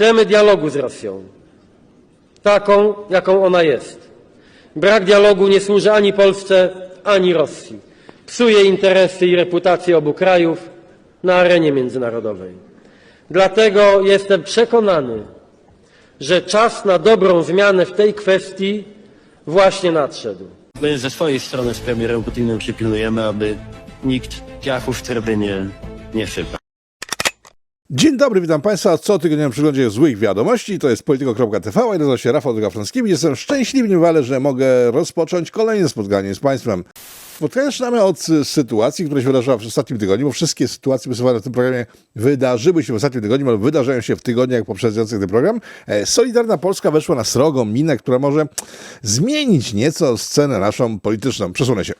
Chcemy dialogu z Rosją, taką, jaką ona jest. Brak dialogu nie służy ani Polsce, ani Rosji. Psuje interesy i reputację obu krajów na arenie międzynarodowej. Dlatego jestem przekonany, że czas na dobrą zmianę w tej kwestii właśnie nadszedł. My ze swojej strony z premierem Putinem przypilnujemy, aby nikt piachu w trybynie nie sypał. Dzień dobry, witam Państwa. Co tygodniowym przeglądzie złych wiadomości. To jest polityko.tv, ja nazywam się Rafał Drogafranskiewicz. Jestem szczęśliwy niebywale, że mogę rozpocząć kolejne spotkanie z Państwem. Spotkanie zaczynamy od sytuacji, która się wydarzyła w ostatnim tygodniu, bo wszystkie sytuacje wysuwane w tym programie wydarzyły się w ostatnim tygodniu, ale wydarzają się w tygodniach poprzedzających ten program. E, Solidarna Polska weszła na srogą minę, która może zmienić nieco scenę naszą polityczną. Przesunę się.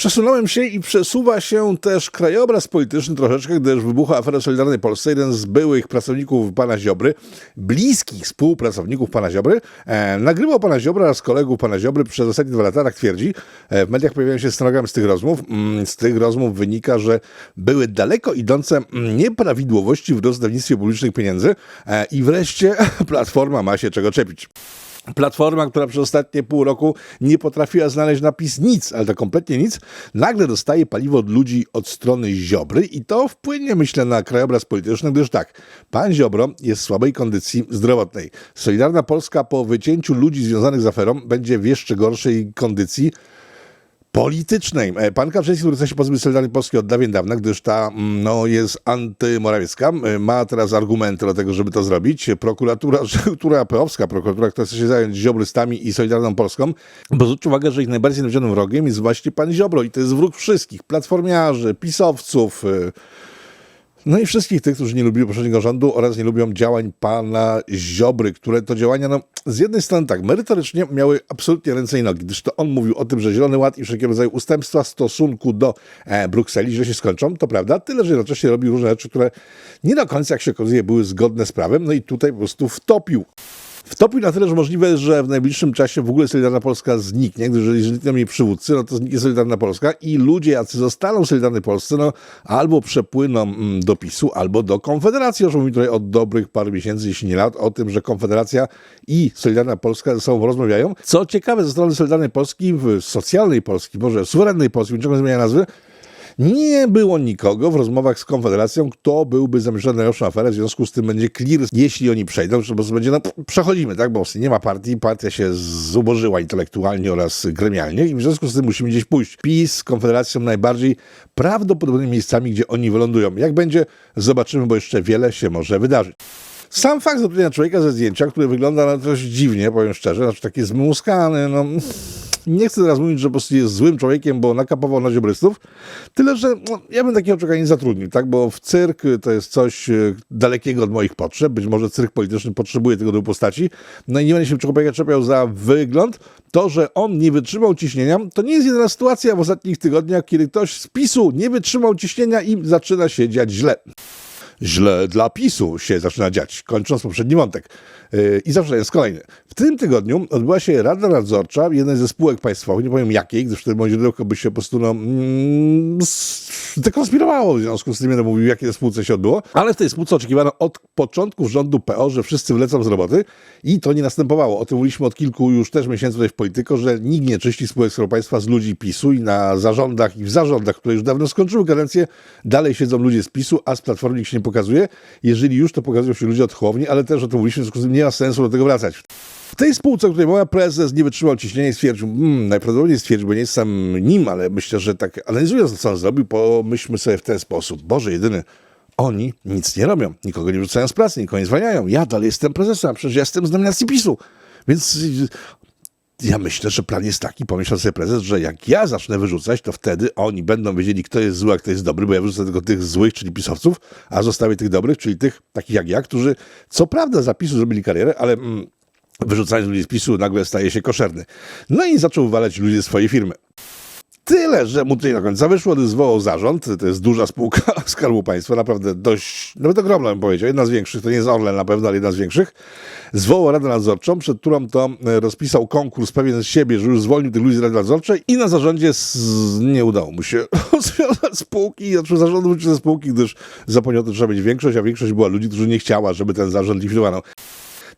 Przesunąłem się i przesuwa się też krajobraz polityczny troszeczkę, gdyż wybucha afera Solidarnej Polsce. Jeden z byłych pracowników pana Ziobry, bliskich współpracowników pana Ziobry, e, nagrywał pana Ziobra oraz kolegów pana Ziobry przez ostatnie dwa lata, tak twierdzi. E, w mediach pojawiają się stenogram z tych rozmów. Mm, z tych rozmów wynika, że były daleko idące mm, nieprawidłowości w rozdawnictwie publicznych pieniędzy e, i wreszcie Platforma ma się czego czepić. Platforma, która przez ostatnie pół roku nie potrafiła znaleźć napis nic, ale to kompletnie nic, nagle dostaje paliwo od ludzi od strony Ziobry i to wpłynie, myślę, na krajobraz polityczny, gdyż tak, pan Ziobro jest w słabej kondycji zdrowotnej. Solidarna Polska po wycięciu ludzi związanych z aferą będzie w jeszcze gorszej kondycji politycznej. E, Pan Kaczyński, chce się pozbyć Solidarnej Polski od dawien dawna, gdyż ta mm, no, jest antymorawiecka, e, ma teraz argumenty do tego, żeby to zrobić. Prokuratura, która peowska prokuratura, która chce się zająć ziobrystami i Solidarną Polską, bo zwróćcie uwagę, że ich najbardziej nienawidzionym wrogiem jest właśnie pan Ziobro i to jest wróg wszystkich, platformiarzy, pisowców, e, no i wszystkich tych, którzy nie lubili poprzedniego rządu oraz nie lubią działań pana Ziobry, które to działania, no z jednej strony tak, merytorycznie miały absolutnie ręce i nogi, gdyż to on mówił o tym, że Zielony Ład i wszelkiego rodzaju ustępstwa w stosunku do e, Brukseli źle się skończą, to prawda, tyle, że jednocześnie robił różne rzeczy, które nie do końca, jak się okazuje, były zgodne z prawem, no i tutaj po prostu wtopił. Wtopił na tyle, że możliwe, że w najbliższym czasie w ogóle Solidarna Polska zniknie, gdyż jeżeli znikną jej przywódcy, no to zniknie Solidarna Polska i ludzie, jacy zostaną w Solidarnej Polsce, no albo przepłyną mm, do PiSu, albo do Konfederacji. Już mówimy tutaj od dobrych paru miesięcy, jeśli nie lat, o tym, że Konfederacja i Solidarna Polska ze sobą rozmawiają. Co ciekawe, ze strony Solidarnej Polski, w socjalnej Polski, może suwerennej Polski, niczego nie zmienia nazwy, nie było nikogo w rozmowach z Konfederacją, kto byłby zamierzony na najlepszą aferę, w związku z tym będzie clear, jeśli oni przejdą, prostu będzie, no przechodzimy, tak, bo nie ma partii, partia się zubożyła intelektualnie oraz gremialnie i w związku z tym musimy gdzieś pójść. PiS z Konfederacją najbardziej prawdopodobnymi miejscami, gdzie oni wylądują. Jak będzie, zobaczymy, bo jeszcze wiele się może wydarzyć. Sam fakt zrobienia człowieka ze zdjęcia, który wygląda na dość dziwnie, powiem szczerze, znaczy taki zmuskany, no nie chcę teraz mówić, że po prostu jest złym człowiekiem, bo nakapował na ziobrystów, tyle, że no, ja bym takiego człowieka nie zatrudnił, tak, bo w cyrk to jest coś e, dalekiego od moich potrzeb, być może cyrk polityczny potrzebuje tego do postaci, no i nie będę się człowieka czepiał za wygląd, to, że on nie wytrzymał ciśnienia, to nie jest jedyna sytuacja w ostatnich tygodniach, kiedy ktoś z PiSu nie wytrzymał ciśnienia i zaczyna się dziać źle źle dla PiSu się zaczyna dziać, kończąc poprzedni wątek. Yy, I zaczynając kolejny. W tym tygodniu odbyła się Rada Nadzorcza jednej ze spółek państwowych, nie powiem jakiej, gdyż wtedy moje źródełko by się po prostu no, mm, zdekonspirawało w związku z tym, będę mówił, jakie spółce się odbyło, ale w tej spółce oczekiwano od początków rządu PO, że wszyscy wlecą z roboty i to nie następowało. O tym mówiliśmy od kilku już też miesięcy tutaj w Polityko, że nikt nie czyści spółek Skarbu Państwa z ludzi PiSu i na zarządach i w zarządach, które już dawno skończyły kadencję, dalej siedzą ludzie z PiSu, a z Platformy się nie pokazuje. Jeżeli już, to pokazują się ludzie od Hołowni, ale też o tym mówiliśmy, w związku z tym nie ma sensu do tego wracać. W tej spółce, której moja prezes nie wytrzymał ciśnienia i stwierdził, hmm, najprawdopodobniej stwierdził, bo nie jestem nim, ale myślę, że tak analizując co on zrobił, pomyślmy sobie w ten sposób. Boże, jedyny, oni nic nie robią, nikogo nie wrzucają z pracy, nikogo nie zwalniają. Ja dalej jestem prezesem, przecież ja jestem z nominacji PiSu. Więc ja myślę, że plan jest taki, pomyślał sobie prezes, że jak ja zacznę wyrzucać, to wtedy oni będą wiedzieli, kto jest zły, a kto jest dobry, bo ja wyrzucę tylko tych złych, czyli pisowców, a zostawię tych dobrych, czyli tych takich jak ja, którzy co prawda za PiSu zrobili karierę, ale mm, wyrzucając ludzi z PiSu nagle staje się koszerny. No i zaczął wywalać ludzi ze swojej firmy. Tyle, że mu nie do końca wyszło, zwołał zarząd, to jest duża spółka Skarbu Państwa, naprawdę dość, nawet ogromna bym powiedział, jedna z większych, to nie jest Orlen na pewno, ale jedna z większych, zwołał Radę Nadzorczą, przed którą to e, rozpisał konkurs pewien z siebie, że już zwolnił tych ludzi z Rady Nadzorczej i na zarządzie z, nie udało mu się rozwiązać spółki, znaczy zarządu wrócić ze spółki, gdyż zapomniał, że trzeba mieć większość, a większość była ludzi, którzy nie chciała, żeby ten zarząd likwidowano.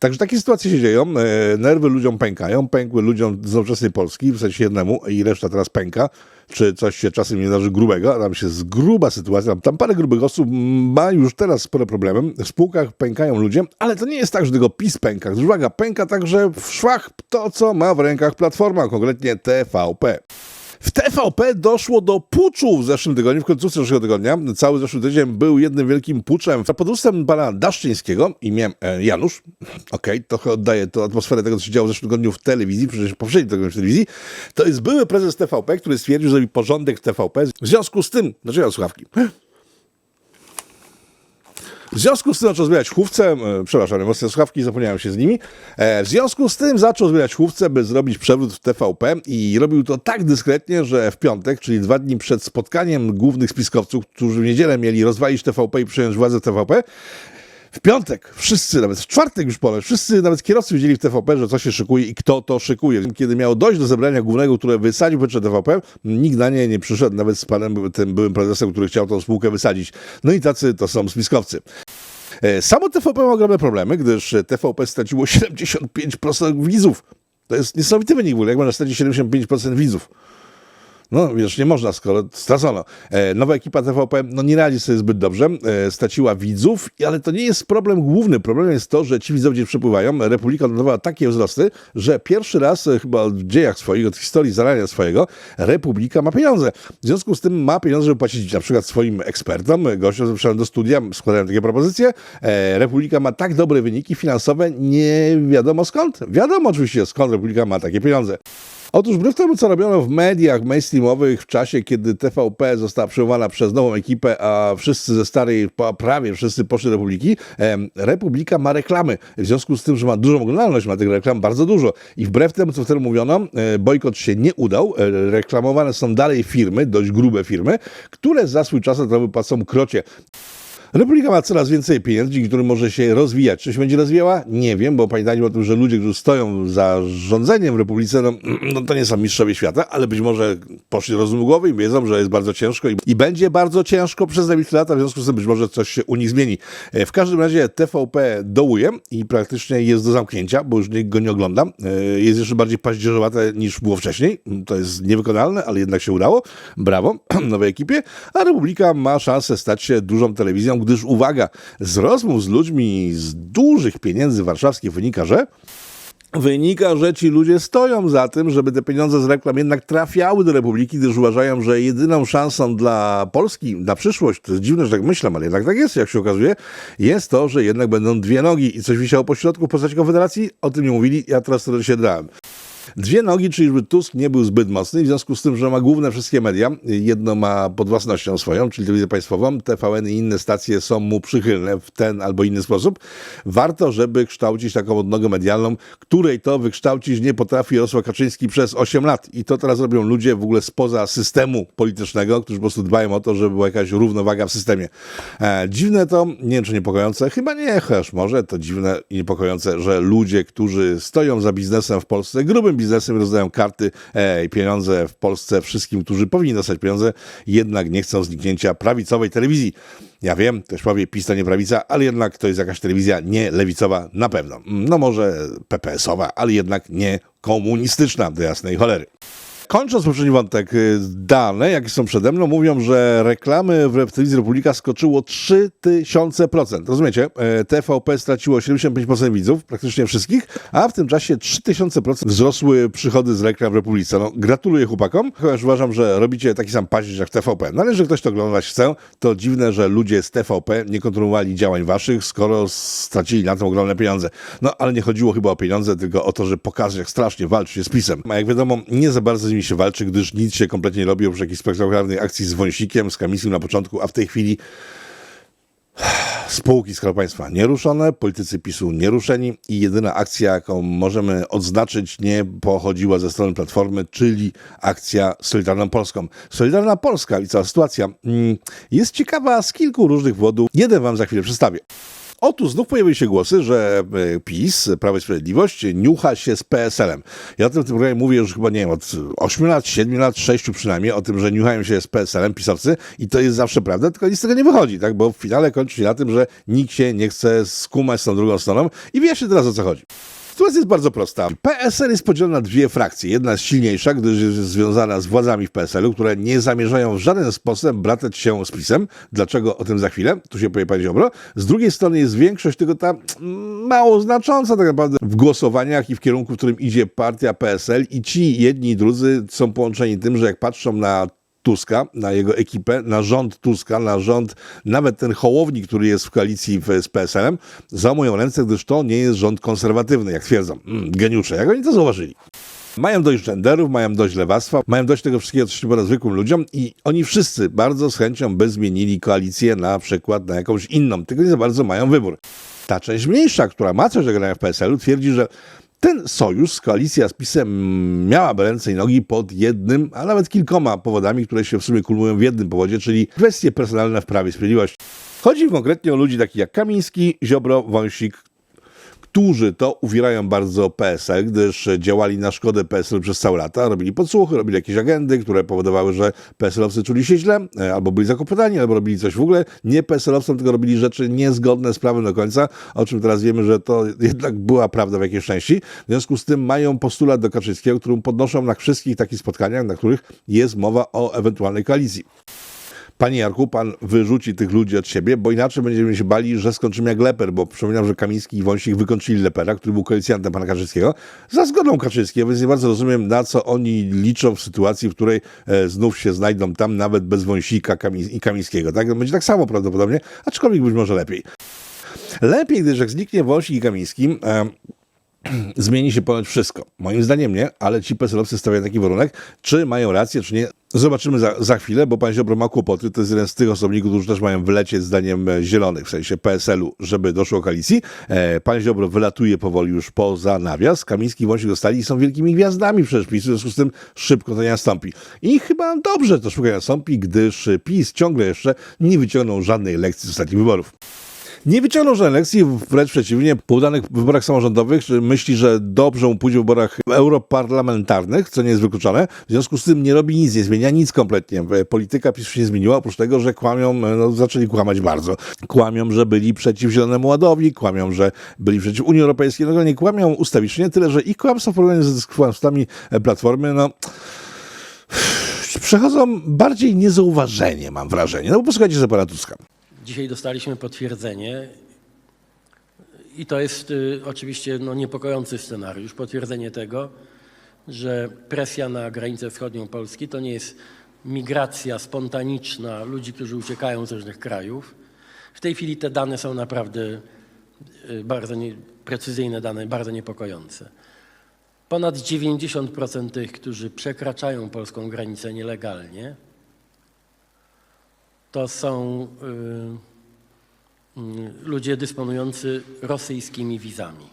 Także takie sytuacje się dzieją, e, nerwy ludziom pękają, pękły ludziom z nowoczesnej Polski, w sensie jednemu i reszta teraz pęka, czy coś się czasem nie darzy grubego, tam się z gruba sytuacja, tam, parę grubych osób ma już teraz spore problemy, w spółkach pękają ludzie, ale to nie jest tak, że tylko PiS pęka, uwaga, pęka także w szwach to, co ma w rękach Platforma, konkretnie TVP. W TVP doszło do puczu w zeszłym tygodniu, w końcówce zeszłego tygodnia. Cały zeszły tydzień był jednym wielkim puczem pod ustem pana Daszczyńskiego imię e, Janusz. Okej, trochę oddaje to atmosferę tego, co się działo w zeszłym tygodniu w telewizji, przecież poprzednim tygodniu w telewizji. To jest były prezes TVP, który stwierdził, że robi porządek w TVP. W związku z tym, dlaczego słuchawki? W związku z tym zaczął zbierać chówce, przepraszam, mocne słuchawki, zapomniałem się z nimi. E, w związku z tym zaczął zbierać chówce, by zrobić przewrót w TVP i robił to tak dyskretnie, że w piątek, czyli dwa dni przed spotkaniem głównych spiskowców, którzy w niedzielę mieli rozwalić TVP i przejąć władzę TVP, w piątek wszyscy, nawet w czwartek już ponoć, wszyscy, nawet kierowcy wiedzieli w TVP, że co się szykuje i kto to szykuje. Kiedy miało dojść do zebrania głównego, które wysadził powietrze TVP, nikt na nie nie przyszedł, nawet z panem tym byłym prezesem, który chciał tą spółkę wysadzić. No i tacy to są spiskowcy. E, Samo TVP ma ogromne problemy, gdyż TVP straciło 75% widzów. To jest niesamowity wynik w ogóle, jak można stracić 75% widzów. No, wiesz, nie można, skoro stracono. E, nowa ekipa TVP no, nie radzi sobie zbyt dobrze, e, straciła widzów, ale to nie jest problem główny. Problemem jest to, że ci widzowie przepływają. Republika odnotowała takie wzrosty, że pierwszy raz e, chyba w dziejach swoich, od historii zarania swojego, Republika ma pieniądze. W związku z tym ma pieniądze, żeby płacić na przykład swoim ekspertom, gościom, przyszedłem do studia, składają takie propozycje. E, Republika ma tak dobre wyniki finansowe, nie wiadomo skąd. Wiadomo oczywiście skąd Republika ma takie pieniądze. Otóż wbrew temu, co robiono w mediach mainstreamowych w czasie, kiedy TVP została przyjmowana przez nową ekipę, a wszyscy ze starej, prawie wszyscy poszli do Republiki, Republika ma reklamy. W związku z tym, że ma dużą oglądalność, ma tych reklam bardzo dużo. I wbrew temu, co wtedy mówiono, e, bojkot się nie udał. E, Reklamowane są dalej firmy, dość grube firmy, które za swój czas to płacą krocie. Republika ma coraz więcej pieniędzy, dzięki którym może się rozwijać. Czy się będzie rozwijała? Nie wiem, bo pamiętajmy o tym, że ludzie, którzy stoją za rządzeniem w Republice, no, no to nie są mistrzowie świata, ale być może poszli rozum głowy i wiedzą, że jest bardzo ciężko i, i będzie bardzo ciężko przez najbliższe lata, w związku z tym być może coś się u nich zmieni. E, W każdym razie TVP dołuje i praktycznie jest do zamknięcia, bo już nikt go nie oglądam. E, Jest jeszcze bardziej paździerzowate niż było wcześniej. To jest niewykonalne, ale jednak się udało. Brawo nowej ekipie. A Republika ma szansę stać się dużą telewizją, gdyż uwaga, z rozmów z ludźmi z dużych pieniędzy warszawskich wynika, że Wynika, że ci ludzie stoją za tym, żeby te pieniądze z reklam jednak trafiały do Republiki, gdyż uważają, że jedyną szansą dla Polski na przyszłość, to jest dziwne, że tak myślę, ale jednak tak jest, jak się okazuje, jest to, że jednak będą dwie nogi i coś wisiało po środku w postaci Konfederacji. O tym nie mówili, ja teraz to się drałem. Dwie nogi, czyli żeby Tusk nie był zbyt mocny, w związku z tym, że ma główne wszystkie media, jedno ma pod własnością swoją, czyli telewizję państwową, TVN i inne stacje są mu przychylne w ten albo inny sposób, warto, żeby kształcić taką odnogę medialną, której to wykształcić nie potrafi Jarosław Kaczyński przez 8 lat. I to teraz robią ludzie w ogóle spoza systemu politycznego, którzy po prostu dbają o to, żeby była jakaś równowaga w systemie. E, dziwne to, nie wiem czy niepokojące, chyba nie, chociaż może to dziwne i niepokojące, że ludzie, którzy stoją za biznesem w Polsce, grubym biznesem, rozdają karty e, i pieniądze w Polsce wszystkim, którzy powinni dostać pieniądze, jednak nie chcą zniknięcia prawicowej telewizji. Ja wiem, też powie PiS to nie prawica, ale jednak to jest jakaś telewizja nie lewicowa na pewno. No może PPS-owa, ale jednak nie komunistyczna, do jasnej cholery. Kończąc poprzedni wątek, y, dane, jakie są przede mną, mówią, że reklamy w telewizji Republika skoczyło 3000%. Rozumiecie? E, TVP straciło 75% widzów, praktycznie wszystkich, a w tym czasie 3000% wzrosły przychody z reklam w Republice. No, gratuluję chłopakom, chociaż uważam, że robicie taki sam paździerz jak TVP. No ale jeżeli ktoś to oglądać chce, to dziwne, że ludzie z TVP nie kontynuowali działań waszych, skoro stracili na tym ogromne pieniądze. No ale nie chodziło chyba o pieniądze, tylko o to, że pokazać, jak strasznie walczy z PiSem. A jak wiadomo, nie za bardzo z nimi się walczy, gdyż nic się kompletnie nie robi oprócz jakiejś spektakularnej akcji z wąsikiem, z kamisją na początku, a w tej chwili Spółki Skarbu Państwa nieruszone, politycy PiSu nieruszeni i jedyna akcja, jaką możemy odznaczyć, nie pochodziła ze strony Platformy, czyli akcja Solidarną Polską. Solidarna Polska i cała sytuacja mm, jest ciekawa z kilku różnych powodów. Jeden wam za chwilę przedstawię. Otóż znów pojawiły się głosy, że e, PiS, Prawo i Sprawiedliwość, niucha się z PSL-em. Ja o tym w tym programie mówię już chyba, nie wiem, od 8 lat, 7 lat, 6 przynajmniej, o tym, że niuchają się z PSL-em pisowcy i to jest zawsze prawda, tylko nic z tego nie wychodzi, tak? Bo w finale kończy się na tym, że nikt się nie chce skumać z tą drugą stroną i wyjaśnię teraz o co chodzi. Sytuacja jest bardzo prosta. PSL jest podzielona na dwie frakcje. Jedna jest silniejsza, gdyż jest związana z władzami w PSL-u, które nie zamierzają w żaden sposób bratać się z PiSem. Dlaczego? O tym za chwilę. Tu się powie Pan Ziobro. Z drugiej strony jest większość, tylko ta mało znacząca tak naprawdę w głosowaniach i w kierunku, w którym idzie partia PSL i ci jedni i drudzy są połączeni tym, że jak patrzą na Tuska, na jego ekipę, na rząd Tuska, na rząd, nawet ten Hołownik, który jest w koalicji z PSL-em, załamują ręce, gdyż to nie jest rząd konserwatywny, jak twierdzą. Mm, geniusze, jak oni to zauważyli. Mają dość genderów, mają dość lewactwa, mają dość tego wszystkiego, co się podoba zwykłym ludziom i oni wszyscy bardzo z chęcią by zmienili koalicję na przykład na jakąś inną, tylko nie za bardzo mają wybór. Ta część mniejsza, która ma coś do grania w PSL-u, twierdzi, że ten sojusz, koalicja z PiSem miałaby ręce i nogi pod jednym, a nawet kilkoma powodami, które się w sumie kulmują w jednym powodzie, czyli kwestie personalne w Prawie Sprawiedliwości. Chodzi konkretnie o ludzi takich jak Kamiński, Ziobro, Wąsik, którzy to uwierają bardzo PSL, gdyż działali na szkodę PSL przez całe lata, robili podsłuchy, robili jakieś agendy, które powodowały, że PSL-owcy czuli się źle, e, albo byli zakopotani, albo robili coś w ogóle nie PSL-owcom, tylko robili rzeczy niezgodne z prawem do końca, o czym teraz wiemy, że to jednak była prawda w jakiejś części. W związku z tym mają postulat do Kaczyńskiego, którym podnoszą na wszystkich takich spotkaniach, na których jest mowa o ewentualnej koalicji. Panie Jarku, pan wyrzuci tych ludzi od siebie, bo inaczej będziemy się bali, że skończymy jak Leper, bo przypominam, że Kamiński i Wąsik wykończyli Lepera, który był koalicjantem pana Kaczyńskiego, za zgodą Kaczyńskiego, więc nie bardzo rozumiem, na co oni liczą w sytuacji, w której e, znów się znajdą tam nawet bez Wąsika i Kamińskiego. Tak? Będzie tak samo prawdopodobnie, aczkolwiek być może lepiej. Lepiej, gdyż jak zniknie Wąsik i Kamiński, e, zmieni się ponad wszystko. Moim zdaniem nie, ale ci PSL-owcy stawiają taki warunek, czy mają rację, czy nie. Zobaczymy za, za chwilę, bo pan Ziobro ma kłopoty. To jest jeden z tych osobników, którzy też mają wylecieć zdaniem e, zielonych, w sensie PSL-u, żeby doszło do koalicji. E, pan Ziobro wylatuje powoli już poza nawias. Kamiński i Wąsik dostali i są wielkimi gwiazdami przecież PiS, w związku z tym szybko to nie nastąpi. I chyba dobrze to szybko nastąpi, gdyż PiS ciągle jeszcze nie wyciągnął żadnej lekcji z ostatnich wyborów. Nie wyciągnął żadnej lekcji, wręcz przeciwnie, po udanych wyborach samorządowych myśli, że dobrze mu pójdzie w wyborach europarlamentarnych, co nie jest wykluczone. W związku z tym nie robi nic, nie zmienia nic kompletnie. Polityka PiS się zmieniła, oprócz tego, że kłamią, no, zaczęli kłamać bardzo. Kłamią, że byli przeciw Zielonemu Ładowi, kłamią, że byli przeciw Unii Europejskiej. No nie kłamią ustawicznie, tyle, że ich kłamstwa w porównaniu z kłamstwami Platformy, no przechodzą bardziej niezauważenie, mam wrażenie. No bo posłuchajcie sobie pana Tuska. Dzisiaj dostaliśmy potwierdzenie i to jest y, oczywiście no, niepokojący scenariusz, potwierdzenie tego, że presja na granicę wschodnią Polski to nie jest migracja spontaniczna ludzi, którzy uciekają z różnych krajów. W tej chwili te dane są naprawdę y, bardzo nie, precyzyjne dane, bardzo niepokojące. Ponad 90% tych, którzy przekraczają polską granicę nielegalnie, to są y, y, ludzie dysponujący rosyjskimi wizami.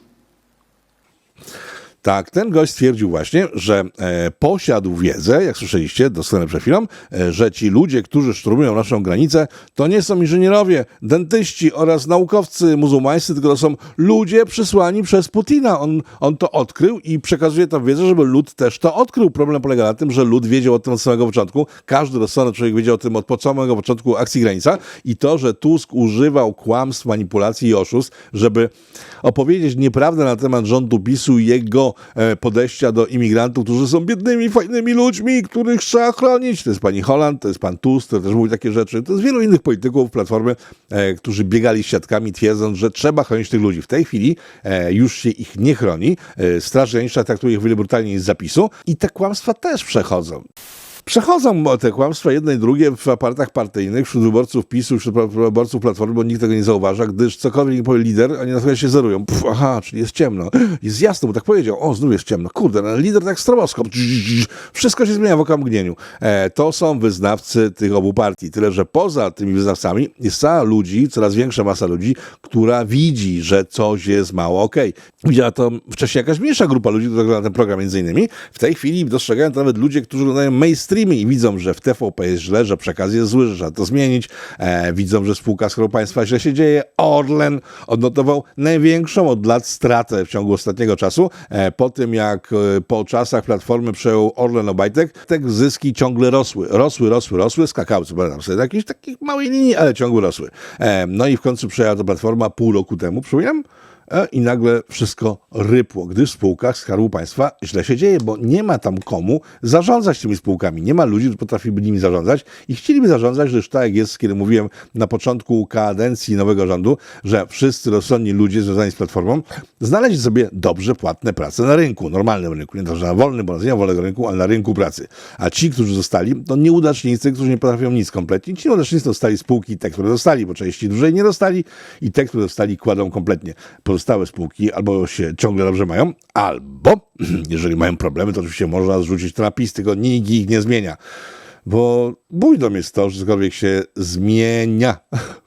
Tak, ten gość stwierdził właśnie, że e, posiadł wiedzę, jak słyszeliście dosłownie przed chwilą, e, że ci ludzie, którzy szturmują naszą granicę, to nie są inżynierowie, dentyści oraz naukowcy muzułmańscy, tylko to są ludzie przysłani przez Putina. On, on to odkrył i przekazuje tę wiedzę, żeby lud też to odkrył. Problem polega na tym, że lud wiedział o tym od samego początku. Każdy rozsądny człowiek wiedział o tym od samego początku akcji granica i to, że Tusk używał kłamstw, manipulacji i oszustw, żeby opowiedzieć nieprawdę na temat rządu PiSu i jego e, podejścia do imigrantów, którzy są biednymi, fajnymi ludźmi, których trzeba chronić. To jest pani Holland, to jest pan Tusk, który też mówi takie rzeczy. To jest wielu innych polityków Platformy, e, którzy biegali siatkami, twierdząc, że trzeba chronić tych ludzi. W tej chwili e, już się ich nie chroni. Straż Graniczna traktuje ich wiele brutalniej z zapisu i te kłamstwa też przechodzą. Przechodzą te kłamstwa jedne i drugie w aparatach partyjnych, wśród wyborców PiSu, wśród wyborców Platformy, bo nikt tego nie zauważa, gdyż cokolwiek powie lider, oni natychmiast się zerują. Pff, aha, czyli jest ciemno. Jest jasno, bo tak powiedział. O, znów jest ciemno. Kurde, no, lider tak stroboskop. Wszystko się zmienia w okamgnieniu. E, to są wyznawcy tych obu partii. Tyle, że poza tymi wyznawcami jest cała ludzi, coraz większa masa ludzi, która widzi, że coś jest mało okej. Widziała to wcześniej jakaś mniejsza grupa ludzi, która ogląda ten program między innymi. W tej chwili dostrzegają to nawet ludzie, którzy oglądają i widzą, że w TVP jest źle, że przekaz jest zły, że trzeba to zmienić. E, widzą, że spółka Skarbu Państwa źle się dzieje. Orlen odnotował największą od lat stratę w ciągu ostatniego czasu. E, po tym, jak e, po czasach Platformy przejął Orlen Obajtek, te zyski ciągle rosły. Rosły, rosły, rosły, skakały, co pamiętam sobie, jakiejś takiej małej linii, ale ciągle rosły. E, no i w końcu przejęła to Platforma pół roku temu, przypominam, i nagle wszystko rypło, gdyż w spółkach Skarbu Państwa źle się dzieje, bo nie ma tam komu zarządzać tymi spółkami. Nie ma ludzi, którzy potrafiliby nimi zarządzać i chcieliby zarządzać, gdyż tak jak jest, kiedy mówiłem na początku kadencji nowego rządu, że wszyscy rozsądni ludzie związani z Platformą znaleźli sobie dobrze płatne prace na rynku, normalnym rynku, nie na wolnym, bo nie wolnego rynku, ale na rynku pracy. A ci, którzy zostali, to nieudacznicy, którzy nie potrafią nic kompletnie. Ci nieudacznicy dostali spółki, te, które dostali, bo części dłużej nie dostali i te, które dostali, kładą kompletnie. Pozostałe spółki albo się ciągle dobrze mają, albo, jeżeli mają problemy, to oczywiście można zrzucić to na tylko nikt ich nie zmienia. Bo bójdą jest to, że cokolwiek się zmienia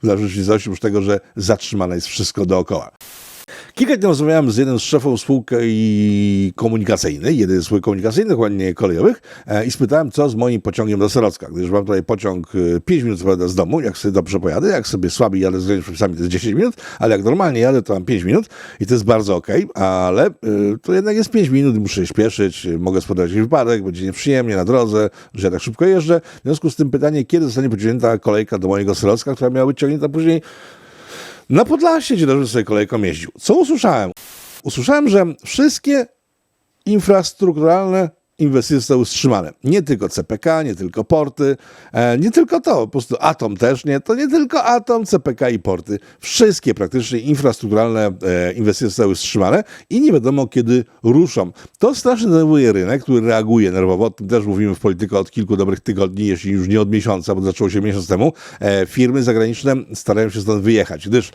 w rzeczywistości, oprócz tego, że zatrzymane jest wszystko dookoła. Kilka dni rozmawiałem z jednym z szefów spółki komunikacyjnej, jeden z spółek komunikacyjnych, ładnie kolejowych, e, i spytałem, co z moim pociągiem do Serocka, gdyż mam tutaj pociąg 5 minut co prawda, z domu, jak sobie dobrze pojadę, jak sobie słabiej jadę z przepisami, to jest 10 minut, ale jak normalnie jadę, to mam 5 minut i to jest bardzo okej, ale y, to jednak jest 5 minut muszę się śpieszyć, mogę spodziewać się wypadek, będzie nieprzyjemnie na drodze, że ja tak szybko jeżdżę. W związku z tym pytanie, kiedy zostanie pociągnięta kolejka do mojego Serocka, która miała być ciągnięta później na Podlasie, gdzie dobrze sobie kolejką jeździł. Co usłyszałem? Usłyszałem, że wszystkie infrastrukturalne inwestycje zostały wstrzymane. Nie tylko CPK, nie tylko porty, e, nie tylko to, po prostu Atom też nie, to nie tylko Atom, CPK i porty. Wszystkie praktycznie infrastrukturalne e, inwestycje zostały wstrzymane i nie wiadomo kiedy ruszą. To strasznie denerwuje rynek, który reaguje nerwowo, o tym też mówimy w polityce od kilku dobrych tygodni, jeśli już nie od miesiąca, bo zaczęło się miesiąc temu. E, firmy zagraniczne starają się stąd wyjechać, gdyż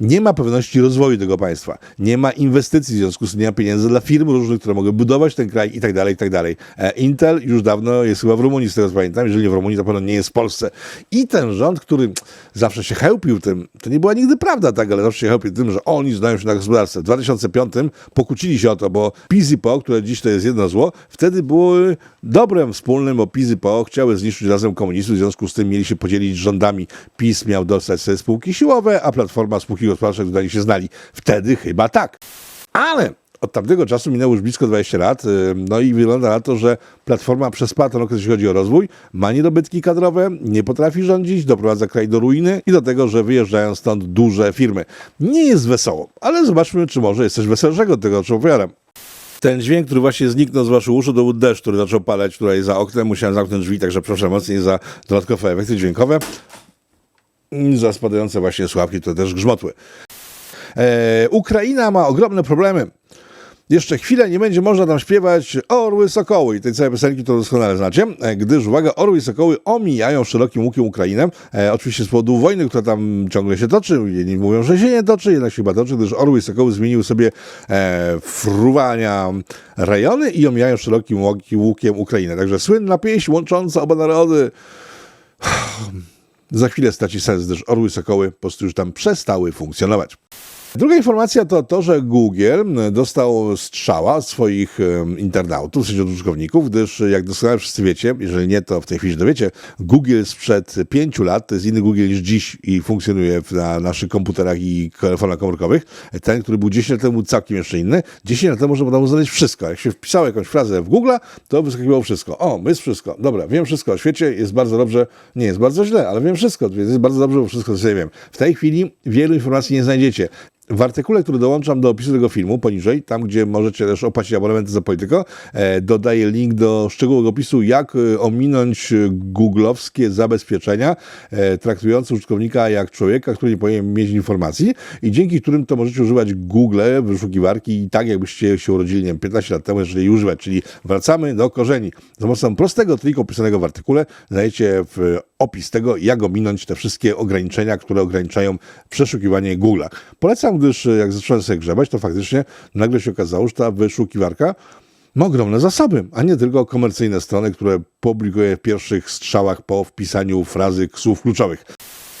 nie ma pewności rozwoju tego państwa. Nie ma inwestycji, w związku z tym nie ma pieniędzy dla firm różnych, które mogą budować ten kraj i tak dalej, i tak dalej. E, Intel już dawno jest chyba w Rumunii, z tego co pamiętam. Jeżeli nie w Rumunii, to pewno nie jest w Polsce. I ten rząd, który zawsze się chełpił tym, to nie była nigdy prawda tak, ale zawsze się chełpił tym, że oni znają się na gospodarce. W 2005 pokłócili się o to, bo PiS i PO, które dziś to jest jedno zło, wtedy były dobrem wspólnym, bo PiS i PO chciały zniszczyć razem komunistów, w związku z tym mieli się podzielić rządami. PiS miał dostać sobie spółki siłowe, a Platforma spółki gospodarcze, które się znali. Wtedy chyba tak. Ale od tamtego czasu minęło już blisko 20 lat, y, no i wygląda na to, że Platforma przespała ten okres, jeśli chodzi o rozwój, ma niedobytki kadrowe, nie potrafi rządzić, doprowadza kraj do ruiny i do tego, że wyjeżdżają stąd duże firmy. Nie jest wesoło, ale zobaczmy, czy może jest coś weselszego tego, o czym opowiadam. Ten dźwięk, który właśnie zniknął z waszych uszu, to był deszcz, który zaczął padać tutaj za oknem. Musiałem zamknąć drzwi, także proszę mocniej za dodatkowe efekty dźwiękowe. I Za spadające właśnie sławki, to też grzmotły. E, Ukraina ma ogromne problemy. Jeszcze chwilę nie będzie można tam śpiewać Orły Sokoły i tej całej piosenki to doskonale znacie, e, gdyż uwaga, Orły Sokoły omijają szerokim łukiem Ukrainę, e, oczywiście z powodu wojny, która tam ciągle się toczy, jedni mówią, że się nie toczy, jednak się chyba toczy, gdyż Orły Sokoły zmieniły sobie e, fruwania rejony i omijają szerokim łuki- łukiem Ukrainę. Także słynna pieśń łącząca oba narody za chwilę straci sens, gdyż Orły Sokoły po prostu już tam przestały funkcjonować. Druga informacja to to, że Google dostał strzała od swoich internautów, w sensie od użytkowników, gdyż jak doskonale wszyscy wiecie, jeżeli nie, to w tej chwili się dowiecie, Google sprzed pięciu lat, to jest inny Google niż dziś i funkcjonuje na naszych komputerach i telefonach komórkowych. Ten, który był 10 lat temu, całkiem jeszcze inny. 10 lat temu można było znaleźć wszystko. Jak się wpisało jakąś frazę w Google, to wyskakiwało wszystko. O, jest wszystko. Dobra, wiem wszystko o świecie, jest bardzo dobrze, nie jest bardzo źle, ale wiem wszystko, więc jest bardzo dobrze, bo wszystko sobie wiem. W tej chwili wielu informacji nie znajdziecie. W artykule, który dołączam do opisu tego filmu, poniżej, tam gdzie możecie też opłacić abonamenty za Polityko, e, dodaję link do szczegółowego opisu, jak e, ominąć googlowskie zabezpieczenia e, traktujące użytkownika jak człowieka, który nie powinien mieć informacji i dzięki którym to możecie używać Google, wyszukiwarki i tak jakbyście się urodzili, nie wiem, 15 lat temu, jeżeli używać, czyli wracamy do korzeni. Za pomocą prostego triku opisanego w artykule znajdziecie w opis tego, jak ominąć te wszystkie ograniczenia, które ograniczają przeszukiwanie Google'a. Polecam, gdyż e, jak zacząłem sobie grzebać, to faktycznie nagle się okazało, że ta wyszukiwarka ma ogromne zasoby, a nie tylko komercyjne strony, które publikuje w pierwszych strzałach po wpisaniu frazy słów kluczowych.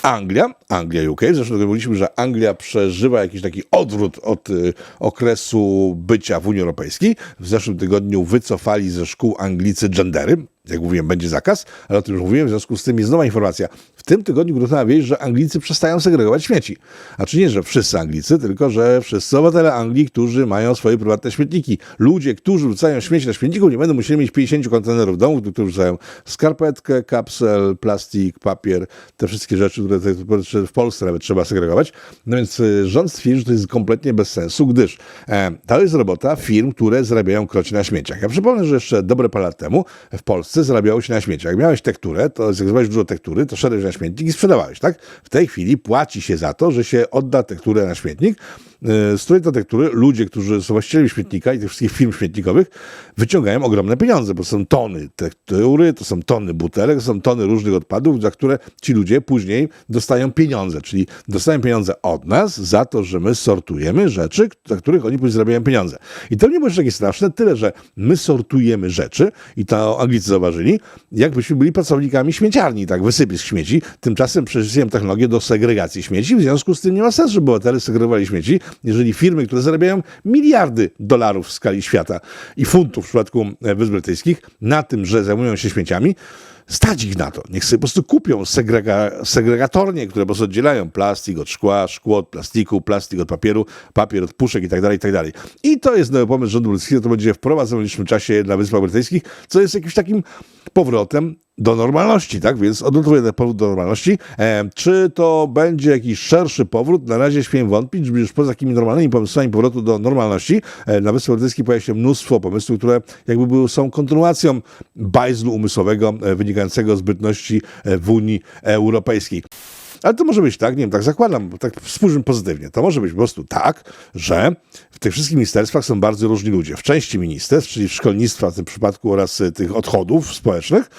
Anglia, Anglia UK, zresztą mówiliśmy, że Anglia przeżywa jakiś taki odwrót od y, okresu bycia w Unii Europejskiej. W zeszłym tygodniu wycofali ze szkół Anglicy gendery. Jak mówiłem, będzie zakaz, ale o tym już mówiłem, w związku z tym jest nowa informacja. W tym tygodniu gruntowa wieść, że Anglicy przestają segregować śmieci. A czy nie, że wszyscy Anglicy, tylko że wszyscy obywatele Anglii, którzy mają swoje prywatne śmietniki. Ludzie, którzy wrzucają śmieci na śmietniku, nie będą musieli mieć 50 kontenerów w do których wrzucają skarpetkę, kapsel, plastik, papier, te wszystkie rzeczy, które w Polsce nawet trzeba segregować. No więc y, rząd stwierdził, że to jest kompletnie bez sensu, gdyż e, to jest robota firm, które zarabiają krocie na śmieciach. Ja przypomnę, że jeszcze dobre parę lat temu w Polsce zarabiało się na śmieciach. Jak miałeś tekturę, to jak zbierałeś dużo tektury, to szedłeś na śmietnik i sprzedawałeś, tak? W tej chwili płaci się za to, że się odda tekturę na śmietnik, z której tektury ludzie, którzy są właścicielami śmietnika i tych wszystkich firm śmietnikowych wyciągają ogromne pieniądze, bo są tony tektury, to są tony butelek, to są tony różnych odpadów, za które ci ludzie później dostają pieniądze, czyli dostają pieniądze od nas za to, że my sortujemy rzeczy, za których oni później zarabiają pieniądze. I to nie może takie straszne, tyle, że my sortujemy rzeczy i to Anglicy zauważyli, jakbyśmy byli pracownikami śmieciarni, tak, wysypiesz śmieci, tymczasem przeżyłem technologię do segregacji śmieci, w związku z tym nie ma sensu, żeby obywatele segregowali śmieci, jeżeli firmy, które zarabiają miliardy dolarów w skali świata i funtów w przypadku e, Wysp Brytyjskich na tym, że zajmują się śmieciami, stać ich na to. Niech sobie po prostu kupią segrega, segregatornie, które po prostu oddzielają plastik od szkła, szkło od plastiku, plastik od papieru, papier od puszek i tak dalej, i tak. I to jest nowy pomysł rządu brytyjskiego, to będzie wprowadzony w najbliższym czasie na Wyspach Brytyjskich, co jest jakimś takim powrotem do normalności, tak? Więc odnotowuję ten powrót do normalności. E, czy to będzie jakiś szerszy powrót? Na razie śmiem wątpić, już poza takimi normalnymi pomysłami powrotu do normalności e, na Wyspach Brytyjskich pojawia się mnóstwo pomysłów, które jakby były, są kontynuacją bajzlu umysłowego e, wynikającego z bytności e, w Unii Europejskiej. Ale to może być tak, nie wiem, tak zakładam, tak spójrzmy pozytywnie. To może być po prostu tak, że w tych wszystkich ministerstwach są bardzo różni ludzie. W części ministerstw, czyli szkolnictwa w tym przypadku oraz y, tych odchodów społecznych,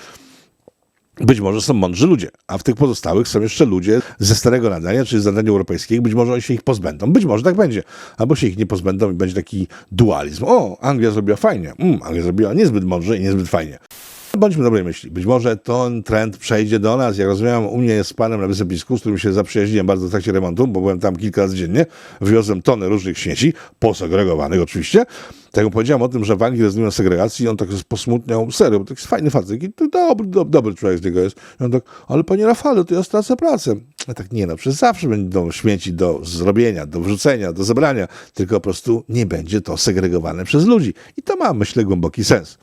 być może są mądrzy ludzie, a w tych pozostałych są jeszcze ludzie ze starego nadania, czyli z nadania europejskiego. Być może oni się ich pozbędą. Być może tak będzie. Albo się ich nie pozbędą i będzie taki dualizm. O, Anglia zrobiła fajnie. Mm, Anglia zrobiła niezbyt mądrze i niezbyt fajnie. Bądźmy dobrej myśli. Być może ten trend przejdzie do nas. Jak rozmawiam u mnie z panem na wysypisku, z którym się zaprzyjaźniłem bardzo w trakcie remontu, bo byłem tam kilka razy dziennie, wywiozłem tony różnych śmieci, posegregowanych oczywiście. Tak jak powiedziałem o tym, że w Anglii rezygnują z segregacji, on tak posmutniał, serio, bo to jest fajny facet, i to dobry, dobry, dobry człowiek z niego jest. I on tak, ale panie Rafale, to ja stracę pracę. A tak nie no, przez zawsze będą śmieci do zrobienia, do wrzucenia, do zebrania, tylko po prostu nie będzie to segregowane przez ludzi. I to ma, myślę, głęboki sens.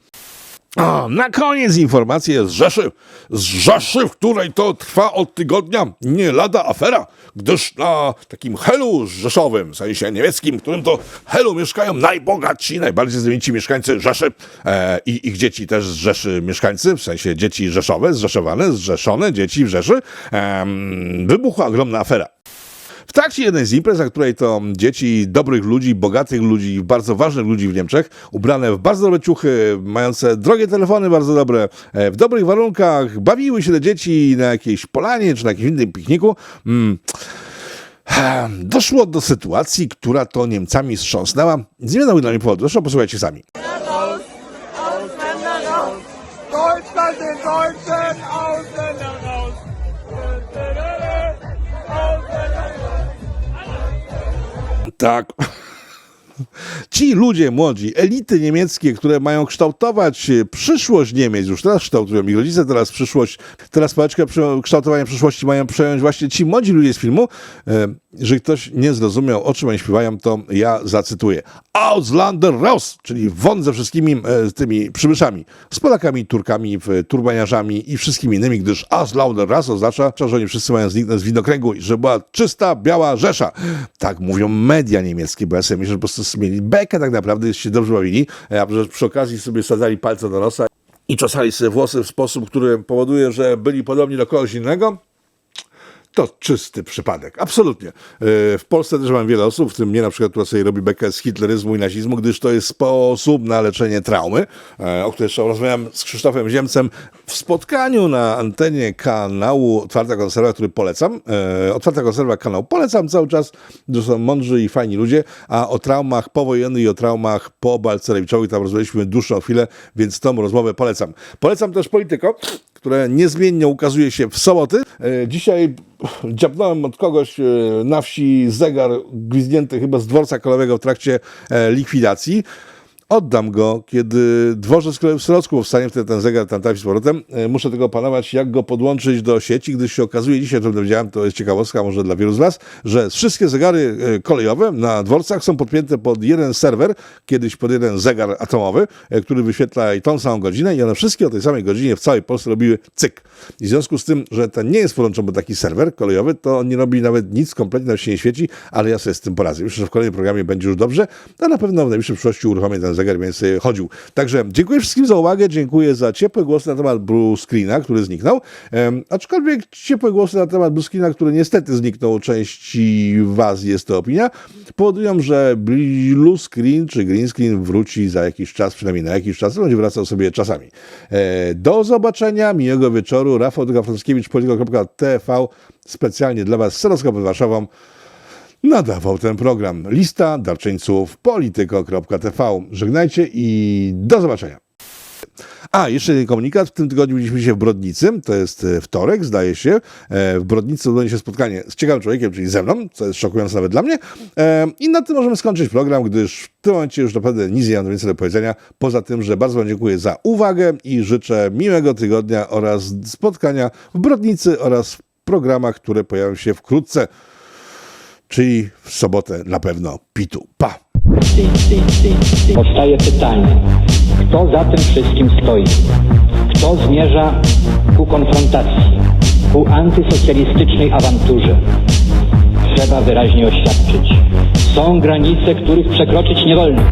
A, na koniec informacje z Rzeszy. Z Rzeszy, w której to trwa od tygodnia nie lada afera, gdyż na takim helu rzeszowym, w sensie niemieckim, w którym to helu mieszkają najbogatsi, najbardziej znamienici mieszkańcy Rzeszy e, i ich dzieci też z Rzeszy mieszkańcy, w sensie dzieci rzeszowe, zrzeszowane, zrzeszone, dzieci w Rzeszy, em, wybuchła ogromna afera. W trakcie jednej z imprez, na której to dzieci dobrych ludzi, bogatych ludzi, bardzo ważnych ludzi w Niemczech, ubrane w bardzo dobre ciuchy, mające drogie telefony bardzo dobre, e, w dobrych warunkach, bawiły się te dzieci na jakiejś polanie czy na jakimś innym pikniku. Mm. Doszło do sytuacji, która to Niemcami wstrząsnęła. Z niewiadomych dla mnie powodów. Zresztą posłuchajcie sami. Ausländer raus. Tak. Ci ludzie młodzi, elity niemieckie, które mają kształtować e, przyszłość Niemiec, już teraz kształtują ich rodzice, teraz przyszłość, teraz pałeczkę kształtowania przyszłości mają przejąć właśnie ci młodzi ludzie z filmu. E, Jeżeli ktoś nie zrozumiał, o czym oni śpiewają, to ja zacytuję. Ausländer raus, czyli won ze wszystkimi e, tymi przybyszami, z Polakami, Turkami, turbaniarzami i wszystkimi innymi, gdyż Ausländer raus oznacza, że oni wszyscy mają zniknąć z widnokręgu i że była czysta, biała Rzesza. Tak mówią media niemieckie, bo ja sobie myślę, że po prostu mieli bekę tak naprawdę, się dobrze bawili, a że przy okazji sobie sadzali palce do nosa i czesali sobie włosy w sposób, który powoduje, że byli podobni do kogoś innego, to czysty przypadek, absolutnie. E, W Polsce też mam wiele osób, w tym mnie na przykład, która sobie robi bekę z hitleryzmu i nazizmu, gdyż to jest sposób na leczenie traumy, e, o której zresztą rozmawiałem z Krzysztofem Ziemcem w spotkaniu na antenie kanału Otwarta Konserwa, który polecam. E, Otwarta Konserwa kanał polecam cały czas, to są mądrzy i fajni ludzie, a o traumach powojennych i o traumach po Balcerewiczowi tam rozmawialiśmy dłuższą chwilę, więc tą rozmowę polecam. Polecam też Polityko, które niezmiennie ukazuje się w soboty. E, Dzisiaj dziabnąłem od kogoś e, na wsi zegar gwizdnięty chyba z dworca kolejowego w trakcie e, likwidacji. Oddam go, kiedy dworzec w Srocku powstanie, wtedy ten zegar tam trafi z powrotem. E, Muszę tego opanować, jak go podłączyć do sieci, gdyż się okazuje dzisiaj, to dowiedziałem, to jest ciekawostka może dla wielu z Was, że wszystkie zegary e, kolejowe na dworcach są podpięte pod jeden serwer, kiedyś pod jeden zegar atomowy, e, który wyświetla i tą samą godzinę i one wszystkie o tej samej godzinie w całej Polsce robiły cyk. I w związku z tym, że ten nie jest podłączony pod taki serwer kolejowy, to on nie robi nawet nic kompletnie, nawet się nie świeci, ale ja sobie z tym poradzę. Myślę, że w kolejnym programie będzie już dobrze, a na pewno w najbliższej przyszłości uruchomię ten zegar, więc sobie chodził. Także dziękuję wszystkim za uwagę, dziękuję za ciepłe głosy na temat blue screena, który zniknął, Em, aczkolwiek ciepłe głosy na temat blue screena, który niestety zniknął, części Was jest to opinia, powodują, że blue screen czy green screen wróci za jakiś czas, przynajmniej na jakiś czas, będzie wracał sobie czasami. E, Do zobaczenia, miłego wieczoru. Rafał Dygafranskiewicz, polityko.tv specjalnie dla Was z pod Warszawą nadawał ten program. Lista darczyńców polityko.tv. Żegnajcie i do zobaczenia. A, jeszcze jeden komunikat. W tym tygodniu byliśmy się w Brodnicy. To jest e, wtorek, zdaje się. E, W Brodnicy odbędzie się spotkanie z ciekawym człowiekiem, czyli ze mną, co jest szokujące nawet dla mnie. E, I na tym możemy skończyć program, gdyż w tym momencie już naprawdę nic nie mam więcej do powiedzenia. Poza tym, że bardzo Wam dziękuję za uwagę i życzę miłego tygodnia oraz spotkania w Brodnicy oraz w programach, które pojawią się wkrótce. Czyli w sobotę na pewno Pitu. Pa! Powstaje pytanie, kto za tym wszystkim stoi? Kto zmierza ku konfrontacji, ku antysocjalistycznej awanturze? Trzeba wyraźnie oświadczyć. Są granice, których przekroczyć nie wolno.